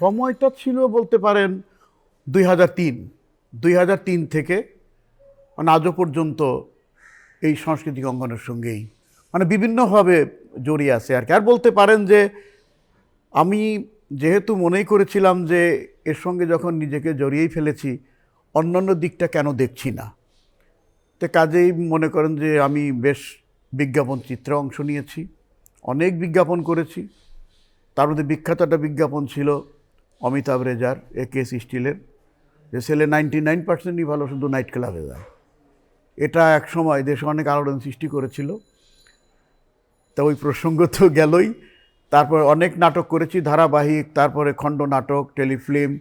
সময়টা ছিল বলতে পারেন দুই হাজার তিন। দুই হাজার তিন থেকে মানে আজও পর্যন্ত এই সাংস্কৃতিক অঙ্গনের সঙ্গেই মানে বিভিন্নভাবে জড়িয়ে আছে আর কি। আর বলতে পারেন যে আমি যেহেতু মনেই করেছিলাম যে এর সঙ্গে যখন নিজেকে জড়িয়েই ফেলেছি, অন্যান্য দিকটা কেন দেখছি না? তো কাজেই মনে করেন যে আমি বেশ বিজ্ঞাপন চিত্রে অংশ নিয়েছি, অনেক বিজ্ঞাপন করেছি। তার মধ্যে বিখ্যাত একটা বিজ্ঞাপন ছিল অমিতাভ রেজার এ কেস স্টিলের যে ছেলে নাইনটি নাইন পার্সেন্টই ভালো, শুধু নাইট ক্লাবে যায়। এটা এক সময় দেশে অনেক আলোড়ন সৃষ্টি করেছিল। তা ওই প্রসঙ্গ তো গেলই। তারপর অনেক নাটক করেছি, ধারাবাহিক, তারপরে খণ্ড নাটক, টেলিফিল্ম,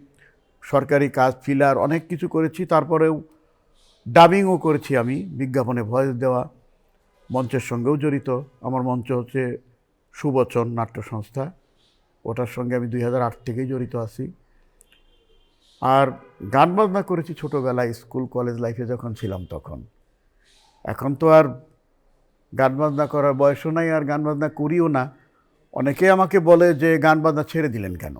সরকারি কাজ ফিলার অনেক কিছু করেছি। তারপরেও ডাবিংও করেছি আমি, বিজ্ঞাপনে ভয়েস দেওয়া মঞ্চের সঙ্গেও জড়িত। আমার মঞ্চ হচ্ছে সুবচন নাট্য সংস্থা। ওটার সঙ্গে আমি দুই হাজার আট থেকেই জড়িত আছি। আর গান বাজনা করেছি ছোটোবেলায়, স্কুল, কলেজ লাইফে যখন ছিলাম তখন। এখন তো আর গান বাজনা করার বয়সও নাই, আর গান বাজনা করিও না। অনেকে আমাকে বলে যে, গান বাজনা ছেড়ে দিলেন কেন?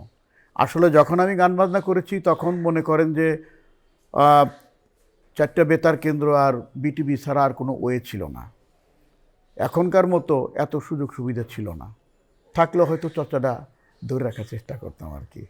আসলে যখন আমি গান বাজনা করেছি, তখন মনে করেন যে চারটা বেতার কেন্দ্র আর বিটিভি ছাড়া আর কোনো ওয়ে ছিল না। এখনকার মতো এত সুযোগ সুবিধা ছিল না। থাকলে হয়তো চর্চাটা ধরে রাখার চেষ্টা করতাম আর কি।